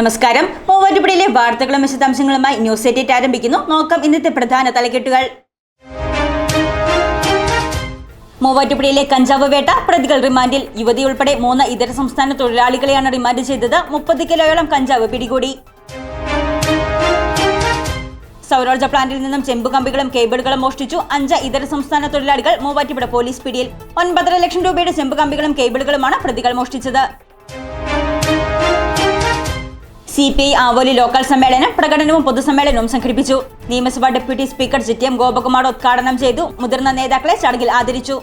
നമസ്കാരം. മൂവാറ്റുപുഴയിലെ വാർത്തകളും വിശദാംശങ്ങളുമായി ന്യൂസ് എയ്റ്റേറ്റ് ആരംഭിക്കുന്നു. നോക്കാം ഇന്നത്തെ പ്രധാന തലക്കെട്ടുകൾ. മൂവാറ്റുപുഴയിലെ കഞ്ചാവ് വേട്ട പ്രതികൾ റിമാൻഡിൽ. യുവതി ഉൾപ്പെടെ മൂന്ന് ഇതര സംസ്ഥാന തൊഴിലാളികളെയാണ് റിമാൻഡ് ചെയ്തത്. മുപ്പത് കിലോയോളം കഞ്ചാവ് പിടികൂടി. സൗരോർജ പ്ലാന്റിൽ നിന്നും ചെമ്പ് കമ്പികളും കേബിളുകളും മോഷ്ടിച്ചു. അഞ്ച് ഇതര സംസ്ഥാന തൊഴിലാളികൾ മൂവാറ്റുപുഴ പോലീസ് പിടിയിൽ. ഒൻപതര ലക്ഷം രൂപയുടെ ചെമ്പ് കമ്പികളും കേബിളുകളുമാണ് പ്രതികൾ മോഷ്ടിച്ചത്. C P I Avoli local സമ്മേളനം പ്രകടനവും പൊതുസമ്മേളനവും സംഘടിപ്പിച്ചു. നിയമസഭാ deputy speaker G T M Gopakumar ഉദ്ഘാടനം ചെയ്തു. മുതിർന്ന നേതാക്കളെ ചടങ്ങിൽ ആദരിച്ചു.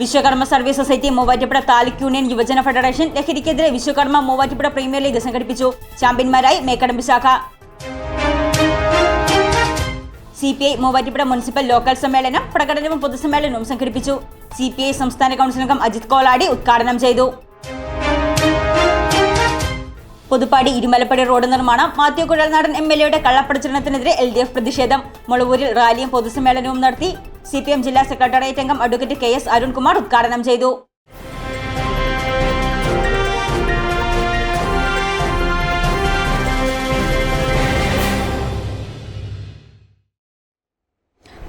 Vishwakarma service society Muvattupuzha taluk union യുവജന ഫെഡറേഷൻ ലഹരിക്കെതിരെ വിശ്വകർമ്മ മൂവാറ്റുപുഴ പ്രീമിയർ ലീഗ് സംഘടിപ്പിച്ചു. ചാമ്പ്യന്മാരായി മേക്കടമ്പ് ശാഖ. C P I Muvattupuzha municipal local സമ്മേളനം പ്രകടനവും പൊതുസമ്മേളനവും സംഘടിപ്പിച്ചു. സി പി ഐ സംസ്ഥാന കൗൺസിൽ അംഗം അജിത് കോലാടി ഉദ്ഘാടനം ചെയ്തു. പുതുപ്പാടി ഇരുമലപ്പടി റോഡ് നിർമ്മാണം മാത്യു കുഴൽനാടൻ എം എൽ എയുടെ കള്ളപ്രചരണത്തിനെതിരെ എൽ ഡി എഫ് പ്രതിഷേധം മുളവൂരിൽ റാലിയും പൊതുസമ്മേളനവും നടത്തി സി പി എം ജില്ലാ സെക്രട്ടേറിയറ്റ് അംഗം അഡ്വക്കേറ്റ് കെ എസ് അരുൺകുമാർ ഉദ്ഘാടനം ചെയ്തു.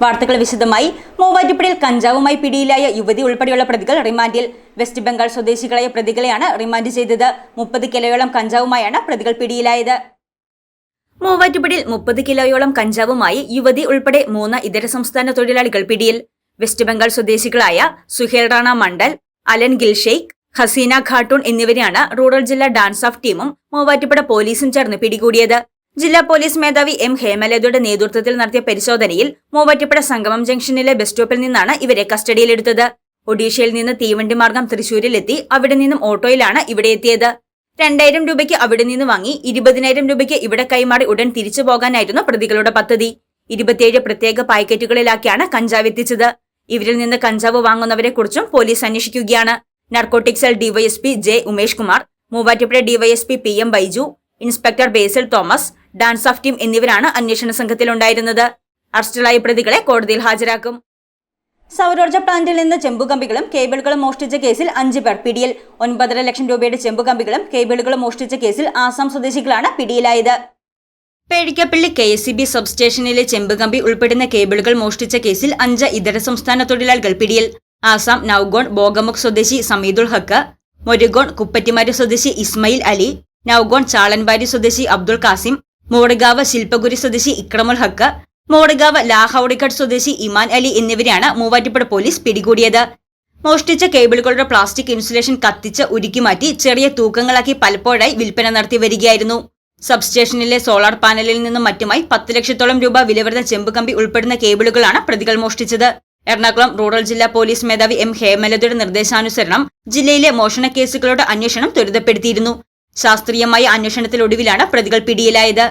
വാർത്തകൾ വിശദമായി. മൂവാറ്റുപുഴയിൽ കഞ്ചാവുമായി പിടിയിലായ യുവതി ഉൾപ്പെടെയുള്ള പ്രതികൾ റിമാൻഡിൽ. വെസ്റ്റ് ബംഗാൾ സ്വദേശികളായ പ്രതികളെയാണ് റിമാൻഡ് ചെയ്തത്. മുപ്പത് കിലോയോളം കഞ്ചാവുമായാണ് പ്രതികൾ പിടിയിലായത്. മൂവാറ്റുപുഴയിൽ മുപ്പത് കിലോയോളം കഞ്ചാവുമായി യുവതി ഉൾപ്പെടെ മൂന്ന് ഇതര സംസ്ഥാന തൊഴിലാളികൾ പിടിയിൽ. വെസ്റ്റ് ബംഗാൾ സ്വദേശികളായ സുഹേൽ റാണ മണ്ഡൽ അലൻ ഗിൽഷെയ്ഖ് ഹസീന ഖാട്ടൂൺ എന്നിവരെയാണ് റൂറൽ ജില്ലാ ഡാൻസ് ഓഫ് ടീമും മൂവാറ്റുപുഴ പോലീസും ചേർന്ന് പിടികൂടിയത്. ജില്ലാ പോലീസ് മേധാവി എം ഹേമലതയുടെ നേതൃത്വത്തിൽ നടത്തിയ പരിശോധനയിൽ മൂവാറ്റുപുഴ സംഗമം ജംഗ്ഷനിലെ ബസ് സ്റ്റോപ്പിൽ നിന്നാണ് ഇവരെ കസ്റ്റഡിയിലെടുത്തത്. ഒഡീഷയിൽ നിന്ന് തീവണ്ടി മാർഗം തൃശൂരിലെത്തി അവിടെ നിന്നും ഓട്ടോയിലാണ് ഇവിടെ എത്തിയത്. രണ്ടായിരം രൂപയ്ക്ക് അവിടെ നിന്ന് വാങ്ങി ഇരുപതിനായിരം രൂപയ്ക്ക് ഇവിടെ കൈമാറി ഉടൻ തിരിച്ചു പോകാനായിരുന്നു പ്രതികളുടെ പദ്ധതി. ഇരുപത്തിയേഴ് പ്രത്യേക പാക്കറ്റുകളിലാക്കിയാണ് കഞ്ചാവ് എത്തിച്ചത്. ഇവരിൽ നിന്ന് കഞ്ചാവ് വാങ്ങുന്നവരെ കുറിച്ചും പോലീസ് അന്വേഷിക്കുകയാണ്. Narcotic cell DYSP J Umesh Kumar Muvattupuzha DYSP P M Baiju inspector Basil Thomas dance of team എന്നിവരാണ് അന്വേഷണ സംഘത്തിലുണ്ടായിരുന്നത്. അറസ്റ്റിലായ പ്രതികളെ കോടതിയിൽ ഹാജരാക്കും. സൗരോർജ പ്ലാന്റിൽ നിന്ന് ചെമ്പുകമ്പികളും കേബിളുകളും മോഷ്ടിച്ച കേസിൽ അഞ്ച് പേർ പിടിയിൽ. ഒൻപതര ലക്ഷം രൂപയുടെ ചെമ്പുകമ്പികളും കേബിളുകളും മോഷ്ടിച്ച കേസിൽ ആസാം സ്വദേശികളാണ് പിടിയിലായത്. Pezhikkappally K S C B സബ്സ്റ്റേഷനിലെ ചെമ്പുകമ്പി ഉൾപ്പെടുന്ന കേബിളുകൾ മോഷ്ടിച്ച കേസിൽ അഞ്ച് ഇതര സംസ്ഥാന തൊഴിലാളികൾ പിടിയിൽ. ആസാം നൌഗോൺ ബോഗമുഖ് സ്വദേശി സമീദുൾ ഹക്ക് മൊരുഗോൺ കുപ്പറ്റിമാരി സ്വദേശി ഇസ്മയിൽ അലി നൌഗോൺ ചാളൻവാരി സ്വദേശി അബ്ദുൾ കാസിം മോടഗാവ് ശില്പഗുരി സ്വദേശി ഇക്രമുൽ ഹക്ക് മോഡഗാവ് ലാഹൌഡിക്കട്ട് സ്വദേശി ഇമാൻ അലി എന്നിവരെയാണ് മൂവാറ്റുപുഴ പോലീസ് പിടികൂടിയത്. മോഷ്ടിച്ച കേബിളുകളുടെ പ്ലാസ്റ്റിക് ഇൻസുലേഷൻ കത്തിച്ച് ഉരുക്കി മാറ്റി ചെറിയ തൂക്കങ്ങളാക്കി പലപ്പോഴായി വിൽപ്പന നടത്തി വരികയായിരുന്നു. സബ്സ്റ്റേഷനിലെ സോളാർ പാനലിൽ നിന്നും മറ്റുമായി പത്ത് ലക്ഷത്തോളം രൂപ വില വരുന്ന ചെമ്പുകമ്പി ഉൾപ്പെടുന്ന കേബിളുകളാണ് പ്രതികൾ മോഷ്ടിച്ചത്. എറണാകുളം റൂറൽ ജില്ലാ പോലീസ് മേധാവി എം ഹേമലതയുടെ നിർദ്ദേശാനുസരണം ജില്ലയിലെ മോഷണ കേസുകളുടെ അന്വേഷണം ത്വരിതപ്പെടുത്തിയിരുന്നു. ശാസ്ത്രീയമായ അന്വേഷണത്തിലൊടുവിലാണ് പ്രതികൾ പിടിയിലായത്.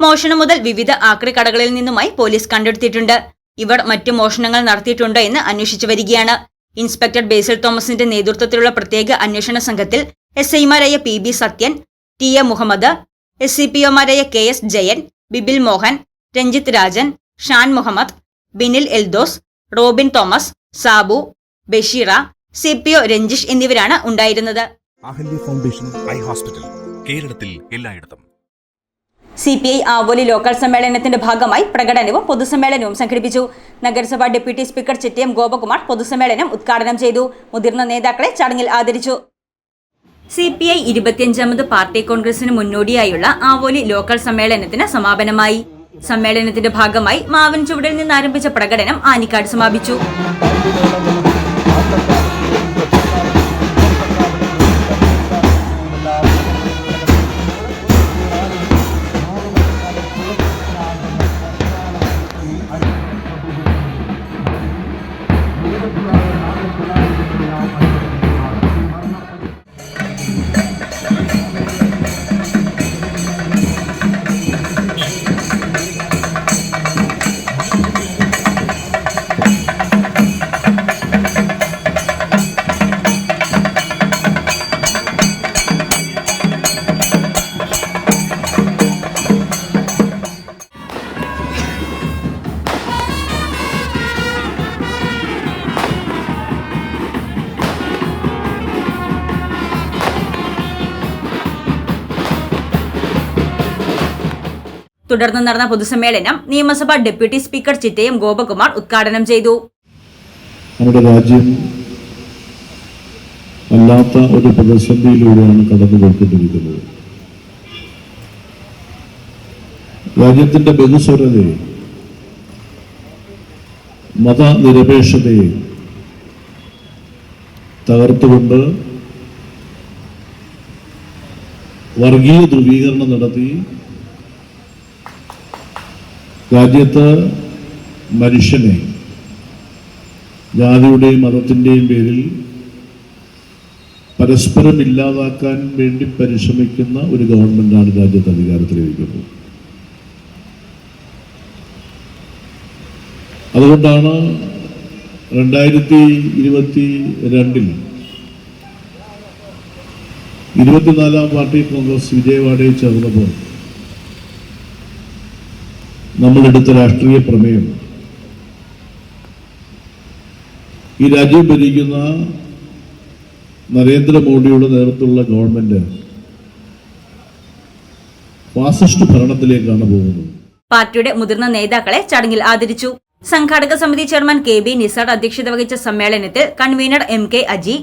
മോഷണം മുതൽ വിവിധ ആക്രിക്കടകളിൽ നിന്നുമായി പോലീസ് കണ്ടെടുത്തിട്ടുണ്ട്. ഇവർ മറ്റു മോഷണങ്ങൾ നടത്തിയിട്ടുണ്ടോ എന്ന് അന്വേഷിച്ചു വരികയാണ്. ഇൻസ്പെക്ടർ ബേസിൽ തോമസിന്റെ നേതൃത്വത്തിലുള്ള പ്രത്യേക അന്വേഷണ സംഘത്തിൽ എസ് ഐമാരായ P B Sathyan T A Muhammad S C P ഒമാരായ K S Jayan Bibil Mohan Ranjith Rajan Shan Muhammad Binil Eldhose Robin Thomas Sabu Basheera C P O Ranjish എന്നിവരാണ് ഉണ്ടായിരുന്നത്. Ahalya foundation eye hospital കേരളത്തിൽ എല്ലായിടത്തും. C P I Avoli local സമ്മേളനത്തിന്റെ ഭാഗമായി പ്രകടനവും പൊതുസമ്മേളനവും സംഘടിപ്പിച്ചു. നഗരസഭാ ഡെപ്യൂട്ടി സ്പീക്കർ ചിറ്റയം ഗോപകുമാർ പൊതുസമ്മേളനം ഉദ്ഘാടനം ചെയ്തു. മുതിർന്ന നേതാക്കളെ ചടങ്ങിൽ ആദരിച്ചു. സി പി ഐ ഇരുപത്തിയഞ്ചാമത് പാർട്ടി കോൺഗ്രസിന് മുന്നോടിയായുള്ള ആവോലി ലോക്കൽ സമ്മേളനത്തിന് സമാപനമായി. സമ്മേളനത്തിന്റെ ഭാഗമായി മാവൻ ചുവടിൽ നിന്ന് ആരംഭിച്ച പ്രകടനം ആനിക്കാട് സമാപിച്ചു. തുടർന്ന് നടന്ന പൊതുസമ്മേളനം നിയമസഭാ ഡെപ്യൂട്ടി സ്പീക്കർ ചിറ്റയം ഗോപകുമാർ ഉദ്ഘാടനം ചെയ്തു. നമ്മുടെ ഒരു പ്രതിസന്ധിയിലൂടെയാണ് കടന്നു പോയിക്കൊണ്ടിരിക്കുന്നത്. രാജ്യത്തിന്റെ ബഹുസ്വരതയെ മതനിരപേക്ഷതയെ തകർത്തുകൊണ്ട് വർഗീയ ധ്രുവീകരണം നടത്തി രാജ്യത്ത് മനുഷ്യനെ ജാതിയുടെയും മതത്തിന്റെയും പേരിൽ പരസ്പരം ഇല്ലാതാക്കാൻ വേണ്ടി പരിശ്രമിക്കുന്ന ഒരു ഗവൺമെന്റാണ് രാജ്യത്ത് അധികാരത്തിലിരിക്കുന്നത്. അതുകൊണ്ടാണ് രണ്ടായിരത്തി ഇരുപത്തി രണ്ടിൽ ഇരുപത്തിനാലാം പാർട്ടി കോൺഗ്രസ് വിജയവാഡയിൽ ചേർന്നപ്പോൾ നമ്മളെടുത്ത രാഷ്ട്രീയ പ്രമേയം. ഈ രാജ്യം ഭരിക്കുന്ന നരേന്ദ്രമോദിയുടെ നേതൃത്വമുള്ള ഗവൺമെന്റ് ഫാസിസ്റ്റ് ഭരണത്തിലേക്കാണ് പോകുന്നത്. പാർട്ടിയുടെ മുതിർന്ന നേതാക്കളെ ചടങ്ങിൽ ആദരിച്ചു. സംഘാടക സമിതി ചെയർമാൻ കെ ബി നിസാർ അധ്യക്ഷത വഹിച്ച സമ്മേളനത്തിൽ convener M K Aji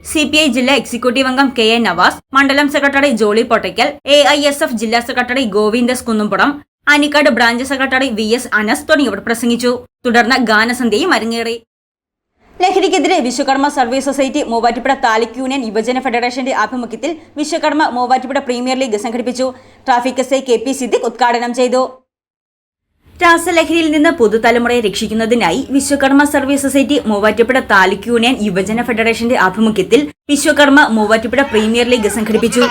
C P I ജില്ലാ എക്സിക്യൂട്ടീവ് അംഗം കെ എ നവാസ് മണ്ഡലം secretary Jolly Pottakkal A I S F ജില്ലാ secretary Govindas Kunnumpuram Anikkad branch secretary V S Anas തുടങ്ങിയവർ പ്രസംഗിച്ചു. തുടർന്ന് ഗാനസന്ധ്യയും അരങ്ങേറി. ലഹരിക്കെതിരെ Vishwakarma service society Muvattupuzha taluk union യുവജന ഫെഡറേഷന്റെ ആഭിമുഖ്യത്തിൽ വിശ്വകർമ്മ മൂവാറ്റുപുഴ പ്രീമിയർ ലീഗ് സംഘടിപ്പിച്ചു. Traffic S I K P Siddique ഉദ്ഘാടനം ചെയ്തു. രാസലഹരിയിൽ നിന്ന് പുതുതലമുറയെ രക്ഷിക്കുന്നതിനായി Vishwakarma service society Muvattupuzha taluk union യുവജന ഫെഡറേഷന്റെ ആഭിമുഖ്യത്തിൽ വിശ്വകർമ്മ മൂവാറ്റുപുഴ പ്രീമിയർ ലീഗ് സംഘടിപ്പിച്ചു.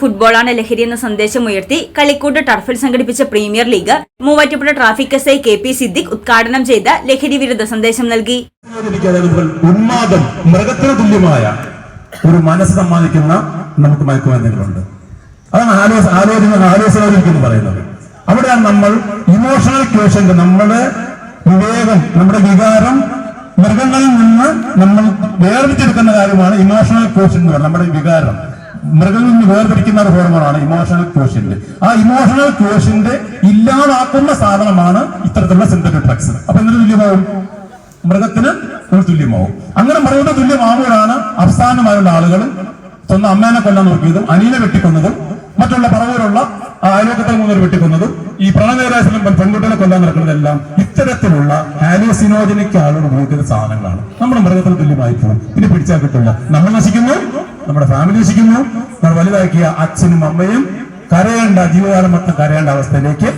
ഫുട്ബോളാണ് ലഹരി എന്ന സന്ദേശം ഉയർത്തി കളിക്കൂട്ട് ടർഫിൽ സംഘടിപ്പിച്ച premier league Muvattupuzha traffic S I K P Siddique ഉദ്ഘാടനം ചെയ്ത ലഹരി വിരുദ്ധ സന്ദേശം നൽകി. ഉന്മാദം മൃഗത്തിന് തുല്യമായ ഒരു മനസ്സ് സമ്മാനിക്കുന്ന നമുക്ക് മയക്കുമരുന്നുകളുണ്ട്. അതാണ് ആലോചന ആലോചന ആലോചന എന്ന് പറയുന്നത്. അവിടെയാണ് നമ്മൾ ഇമോഷണൽ ക്യൂഷൻ നമ്മുടെ വിവേകം നമ്മുടെ വികാരം മൃഗങ്ങളിൽ നിന്ന് നമ്മൾ വേർതിരിച്ചെടുക്കുന്ന കാര്യമാണ് ഇമോഷണൽ ക്വേഷൻ എന്ന് പറയുന്നത് നമ്മുടെ വികാരം. മൃഗങ്ങളിൽ നിന്ന് വേർതിരിക്കുന്ന ഒരു ഹോർമോണാണ് ഇമോഷണൽ ക്വേഷ്യന്റ് ആ ഇമോഷണൽ ക്വേഷ്യന്റ് ഇല്ലാതാക്കുന്ന സാധനമാണ് ഇത്തരത്തിലുള്ള സിന്തറ്റിക് ഡ്രഗ്സ് അപ്പൊ എന്തൊരു തുല്യമാവും? മൃഗത്തിന് ഒരു തുല്യമാവും. അങ്ങനെ മൃഗത്തിന് തുല്യമാവുകയാണ് അവസാനമായുള്ള ആളുകൾ സ്വന്തം അമ്മേനെ കൊല്ലാൻ നോക്കിയതും അനിയനെ വെട്ടിക്കൊന്നതും മറ്റുള്ള പറവൂരുള്ള ആ അയലോക്കത്തെ മൂന്നൂർ വെട്ടിക്കൊന്നതും. ഈ പ്രണയരാശിലും പെൺകുട്ടികളെ കൊല്ലാൻ നടക്കുന്നതെല്ലാം ഇത്തരത്തിലുള്ള ഹാലോസിനോജനിക് ആളുകൾ ഉപയോഗിക്കുന്ന സാധനങ്ങളാണ്. നമ്മുടെ മൃഗത്തിന് തുല്യമായി പോകും പിന്നെ പിടിച്ചാൽ കിട്ടില്ല നമ്മൾ നശിക്കുന്നു നമ്മുടെ ഫാമിലി നശിക്കുന്നു. നമ്മൾ വലുതാക്കിയ അച്ഛനും അമ്മയും കരയേണ്ട ജീവകാലം മൊത്തം കരയേണ്ട അവസ്ഥയിലേക്ക്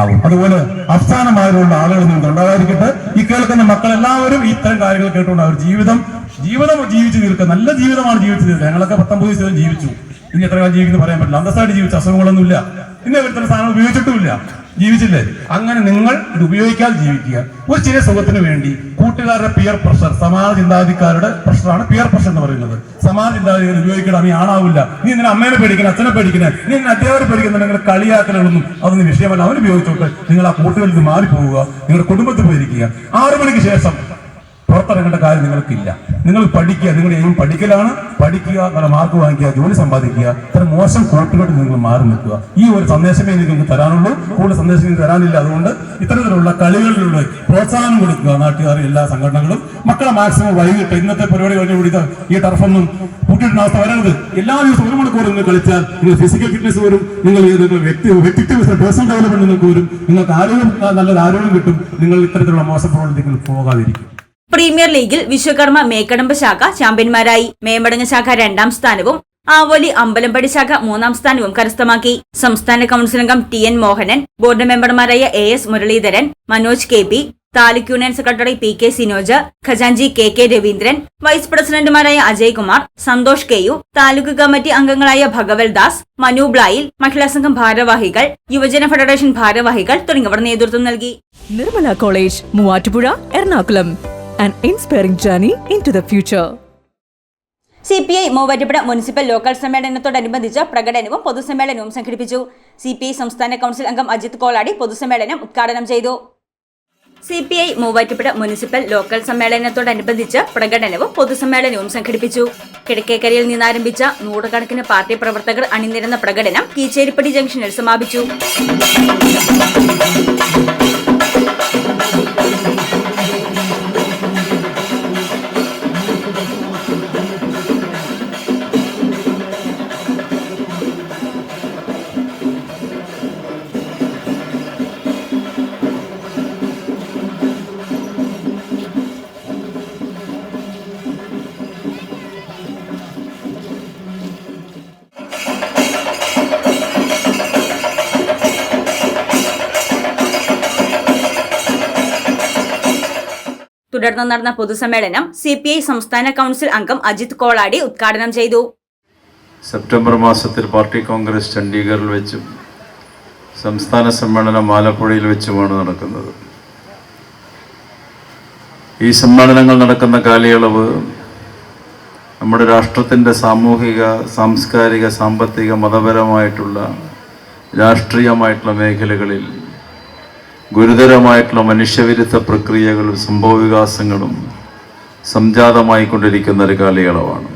ആവും. അതുപോലെ അവസാനമായുള്ള ആളുകൾ നിങ്ങൾക്ക് ഉണ്ടാകാതിരിക്കട്ടെ. ഈ കേൾക്കുന്ന മക്കളെല്ലാവരും ഇത്തരം കാര്യങ്ങൾ കേട്ടുകൊണ്ട് അവർ ജീവിതം ജീവിതം ജീവിച്ചു തീർക്കുക. നല്ല ജീവിതമാണ് ജീവിച്ചു തീർക്കുക. ഞങ്ങളൊക്കെ പത്തൊമ്പത് ദിവസം ജീവിച്ചു. ഇനി എത്ര കാലം ജീവിക്കുന്നു പറയാൻ പറ്റില്ല. അന്തസ്സായിട്ട് ജീവിച്ച അസുഖങ്ങളൊന്നുമില്ല. ഇന്ന് തന്നെ സാധനങ്ങൾ ഉപയോഗിച്ചിട്ടുമില്ല. ജീവിച്ചില്ലേ? അങ്ങനെ നിങ്ങൾ ഇത് ഉപയോഗിക്കാതെ ജീവിക്കുക. ഒരു ചെറിയ സുഖത്തിന് വേണ്ടി കൂട്ടുകാരുടെ പിയർ പ്രഷർ സമാന ചിന്താഗതിക്കാരുടെ പ്രഷറാണ് പിയർ പ്രഷർ എന്ന് പറയുന്നത്. സമാന ചിന്താഗതികൾ ഉപയോഗിക്കണം നീ ആണാവില്ല നീ നിന്നെ അമ്മേനെ പേടിക്കണം അച്ഛനെ പേടിക്കണേ? നീ നിന്നെ അധ്യാപകരെ പേടിക്കുന്നുണ്ടെങ്കിൽ കളിയാക്കലുകളൊന്നും അതൊന്നും വിഷയമല്ല. അവന് ഉപയോഗിച്ചോട്ട്. നിങ്ങൾ ആ കൂട്ടുകളിൽ നിന്ന് മാറിപ്പോവുക. നിങ്ങളുടെ കുടുംബത്തിൽ പോയിരിക്കുക. ആറു മണിക്ക് ശേഷം പുറത്തിറങ്ങേണ്ട കാര്യം നിങ്ങൾക്കില്ല. നിങ്ങൾ പഠിക്കുക നിങ്ങളുടെ എയും പഠിക്കലാണ് പഠിക്കുക നല്ല മാർക്ക് വാങ്ങിക്കുക ജോലി സമ്പാദിക്കുക ഇത്ര മോശം കൂട്ടുകെട്ട് നിങ്ങൾ മാറി നിൽക്കുക. ഈ ഒരു സന്ദേശമേ നിങ്ങൾക്ക് തരാനുള്ളൂ. കൂടുതൽ സന്ദേശം തരാനില്ല. അതുകൊണ്ട് ഇത്തരത്തിലുള്ള കളികളിലൂടെ പ്രോത്സാഹനം കൊടുക്കുക. നാട്ടുകാർ എല്ലാ സംഘടനകളും. മക്കളെ മാക്സിമം വൈകിട്ട് ഇന്നത്തെ പരിപാടി കഴിഞ്ഞ കൂടി ഈ ടർഫൊന്നും കൂട്ടിയിടുന്ന അവസ്ഥ വരരുത്. എല്ലാ ദിവസവും ഒരു മണിക്കൂർ നിങ്ങൾ കളിച്ചാൽ നിങ്ങൾ ഫിസിക്കൽ ഫിറ്റ്നസ് വരും നിങ്ങൾ വ്യക്തി വ്യക്തിത്വ പേഴ്സണൽ ഡെവലപ്മെന്റ് നിങ്ങൾക്ക് വരും നിങ്ങൾക്ക് ആരോഗ്യം നല്ലൊരു ആരോഗ്യം കിട്ടും. നിങ്ങൾ ഇത്തരത്തിലുള്ള മോശം പ്രവർത്തികൾ പോകാതിരിക്കും. പ്രീമിയർ ലീഗിൽ വിശ്വകർമ്മ മേക്കടമ്പ് ശാഖ ചാമ്പ്യന്മാരായി. മേമടങ്ങ ശാഖ രണ്ടാം സ്ഥാനവും ആവോലി അമ്പലമ്പടി ശാഖ മൂന്നാം സ്ഥാനവും കരസ്ഥമാക്കി. സംസ്ഥാന കൌൺസിൽ അംഗം ടി എൻ മോഹനൻ ബോർഡ് മെമ്പർമാരായ A S Muraleedharan Manoj K P taluk union secretary P K Sinoj ഖജാൻജി K K Raveendran vice പ്രസിഡന്റുമാരായ Ajay Kumar Santhosh K U taluk committee അംഗങ്ങളായ ഭഗവൽ ദാസ് മനു ബ്ലായിൽ മഹിളാ സംഘം ഭാരവാഹികൾ യുവജന ഫെഡറേഷൻ ഭാരവാഹികൾ തുടങ്ങിയവർ നേതൃത്വം നൽകി. Nirmala college Muvattupuzha Ernakulam. An inspiring journey into the future. C P I Muvattupuzha municipal local സമ്മേളനത്തോടനുബന്ധിച്ച് പ്രകടനവും പൊതുസമ്മേളനവും സംഘടിപ്പിച്ചു. സി പി ഐ സംസ്ഥാന കൌൺസിൽ അംഗം അജിത് കോളാടി പൊതുസമ്മേളനം ഉദ്ഘാടനം ചെയ്തു. C P I Muvattupuzha municipal local സമ്മേളനത്തോടനുബന്ധിച്ച് പ്രകടനവും പൊതുസമ്മേളനവും സംഘടിപ്പിച്ചു. കിഴക്കേക്കരയിൽ നിന്നാരംഭിച്ച നൂറുകണക്കിന് പാർട്ടി പ്രവർത്തകർ അണിനിരന്ന പ്രകടനം കീച്ചേരിപ്പടി ജംഗ്ഷനിൽ സമാപിച്ചു. തുടർന്ന് നടന്ന പൊതുസമ്മേളനം സി പി ഐ സംസ്ഥാന കൗൺസിൽ അംഗം അജിത് കോളാടി ഉദ്ഘാടനം ചെയ്തു. സെപ്റ്റംബർ മാസത്തിൽ പാർട്ടി കോൺഗ്രസ് ചണ്ഡീഗറിൽ വെച്ചും സംസ്ഥാന സമ്മേളനം ആലപ്പുഴയിൽ വെച്ചുമാണ് നടക്കുന്നത്. ഈ സമ്മേളനങ്ങൾ നടക്കുന്ന കാലയളവ് നമ്മുടെ രാഷ്ട്രത്തിന്റെ സാമൂഹിക സാംസ്കാരിക സാമ്പത്തിക മതപരമായിട്ടുള്ള രാഷ്ട്രീയമായിട്ടുള്ള മേഖലകളിൽ ഗുരുതരമായിട്ടുള്ള മനുഷ്യവിരുദ്ധ പ്രക്രിയകളും സംഭവവികാസങ്ങളും സംജാതമായിക്കൊണ്ടിരിക്കുന്ന ഒരു കാലയളവാണ്.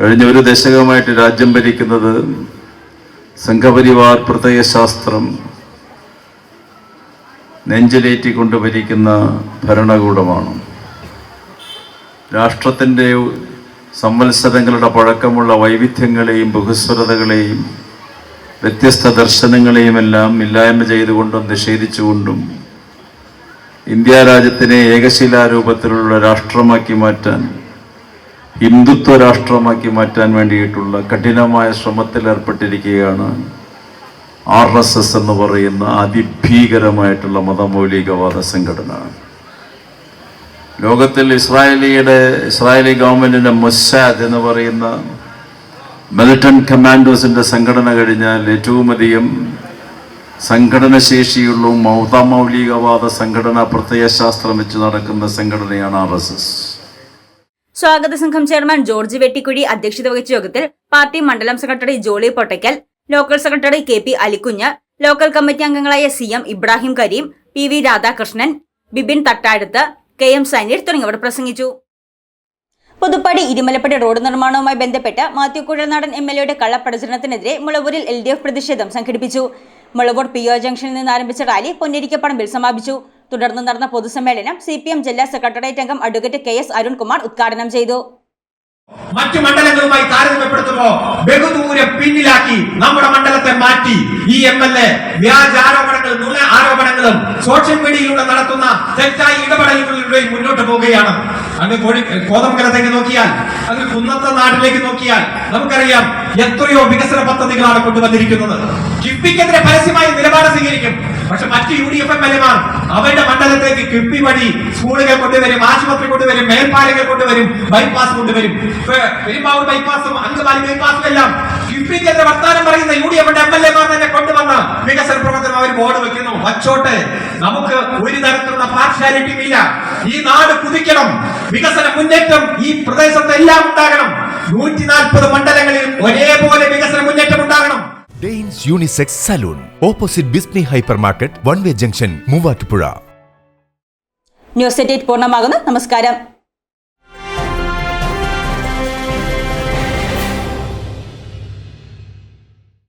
കഴിഞ്ഞ ഒരു ദശകമായിട്ട് രാജ്യം ഭരിക്കുന്നത് സംഘപരിവാർ പ്രത്യയശാസ്ത്രം നെഞ്ചിലേറ്റിക്കൊണ്ട് ഭരിക്കുന്ന ഭരണകൂടമാണ്. രാഷ്ട്രത്തിന്റെ സംവത്സരങ്ങളുടെ പഴക്കമുള്ള വൈവിധ്യങ്ങളെയും ബഹുസ്വരതകളെയും വ്യത്യസ്ത ദർശനങ്ങളെയും എല്ലാം ഇല്ലായ്മ ചെയ്തുകൊണ്ടും നിഷേധിച്ചുകൊണ്ടും ഇന്ത്യ രാജ്യത്തിനെ ഏകശിലാരൂപത്തിലുള്ള രാഷ്ട്രമാക്കി മാറ്റാൻ ഹിന്ദുത്വ രാഷ്ട്രമാക്കി മാറ്റാൻ വേണ്ടിയിട്ടുള്ള കഠിനമായ ശ്രമത്തിൽ ഏർപ്പെട്ടിരിക്കുകയാണ് ആർ എസ് എസ് എന്ന് പറയുന്ന അതിഭീകരമായിട്ടുള്ള മതമൗലികവാദ സംഘടന. ലോകത്തിൽ ഇസ്രായേലിയുടെ ഇസ്രായേലി ഗവൺമെന്റിന്റെ മൊസാദ് എന്ന് പറയുന്ന മിലിറ്റൻ കമാൻഡോസിന്റെ സംഘടന കഴിഞ്ഞാൽ ഏറ്റവുമധികം സംഘടനശേഷിയുള്ള സംഘടന ശേഷിയുള്ള മൗലികവാദ സംഘടന പ്രത്യയശാസ്ത്രം വെച്ച് നടക്കുന്ന സംഘടനയാണ് ആർ എസ് എസ് സ്വാഗത സംഘം ചെയർമാൻ ജോർജ് വെട്ടിക്കുഴി അധ്യക്ഷത വഹിച്ച യോഗത്തിൽ പാർട്ടി മണ്ഡലം secretary Jolly Pottakkal local secretary K P Alikunju local committee അംഗങ്ങളായ C M Ibrahim Kareem P V Radhakrishnan Bibin Thattaduth K M Saneer തുടങ്ങിയവർ പ്രസംഗിച്ചു. പുതുപ്പാടി ഇരുമലപ്പടി റോഡ് നിർമ്മാണവുമായി ബന്ധപ്പെട്ട് മാത്യു കുഴൽനാടൻ എം എൽ എയുടെ കള്ളപ്രചരണത്തിനെതിരെ മുളവൂരിൽ എൽ ഡി എഫ് പ്രതിഷേധം സംഘടിപ്പിച്ചു. മുളവൂർ പി ഒ ജംഗ്ഷനിൽ നിന്ന് ആരംഭിച്ച റാലി പൊന്നിരിക്കപ്പറമ്പിൽ സമാപിച്ചു. തുടർന്ന് നടന്ന പൊതുസമ്മേളനം സി പി എം ജില്ലാ സെക്രട്ടേറിയറ്റ് അംഗം അഡ്വക്കേറ്റ് കെ എസ് അരുൺകുമാർ ഉദ്ഘാടനം ചെയ്തു. മറ്റു മണ്ഡലങ്ങളുമായി താരതമ്യപ്പെടുത്തുമ്പോ ബഹുദൂരം പിന്നിലാക്കി നമ്മുടെ മണ്ഡലത്തെ മാറ്റി. ഈ എം എൽ എ വ്യാജ ആരോപണങ്ങളും നുണ ആരോപണങ്ങളും സോഷ്യൽ മീഡിയയിലൂടെ നടത്തുന്ന തെറ്റായ ഇടപെടലുകളിലൂടെ മുന്നോട്ട് പോവുകയാണ്. അങ്ങ് കോഴി കോതമംഗലത്തേക്ക് നോക്കിയാൽ അങ്ങ് കുന്നത്തെ നാട്ടിലേക്ക് നോക്കിയാൽ നമുക്കറിയാം എത്രയോ വികസന പദ്ധതികളാണ് കൊണ്ടുവന്നിരിക്കുന്നത്. കിഫ്ബിക്കെതിരെ പരസ്യമായി നിലപാട് സ്വീകരിക്കും. പക്ഷെ മറ്റ് U D F M L എമാർ അവരുടെ മണ്ഡലത്തേക്ക് കിഫ്ബി വഴി സ്കൂളുകൾ കൊണ്ടുവരും ആശുപത്രി കൊണ്ടുവരും മേൽപ്പാലങ്ങൾ കൊണ്ടുവരും ബൈപ്പാസ് കൊണ്ടുവരും. ബൈപ്പാസും അങ്കമാലി ബൈപ്പാസും എല്ലാം കിഫ്ബിക്കെതിരെ വർത്താനം പറയുന്ന യു ഡി എഫിന്റെ എം എൽ എമാർ തന്നെ കൊണ്ടുവന്ന വികസന പ്രവർത്തനം അവർ ബോർഡ് വെക്കുന്നു. വച്ചോട്ടെ നമുക്ക് ഒരു തരത്തിലുള്ള പാർഷ്യാലിറ്റിയും ഇല്ല. ഈ നാട് കുതിക്കണം. വികസന മുന്നേറ്റം ഈ പ്രദേശത്ത് എല്ലാം ഉണ്ടാകണം. നൂറ്റി നാൽപ്പത് മണ്ഡലങ്ങളിൽ ഒരേപോലെ വികസന മുന്നേറ്റം ഉണ്ടാകണം. Danes unisex salon. Opposite ബിസ്നി hyper market one way junction Muvattupuzha. News എറ്റേറ്റ് പൂർണമാകുന്നു. നമസ്കാരം.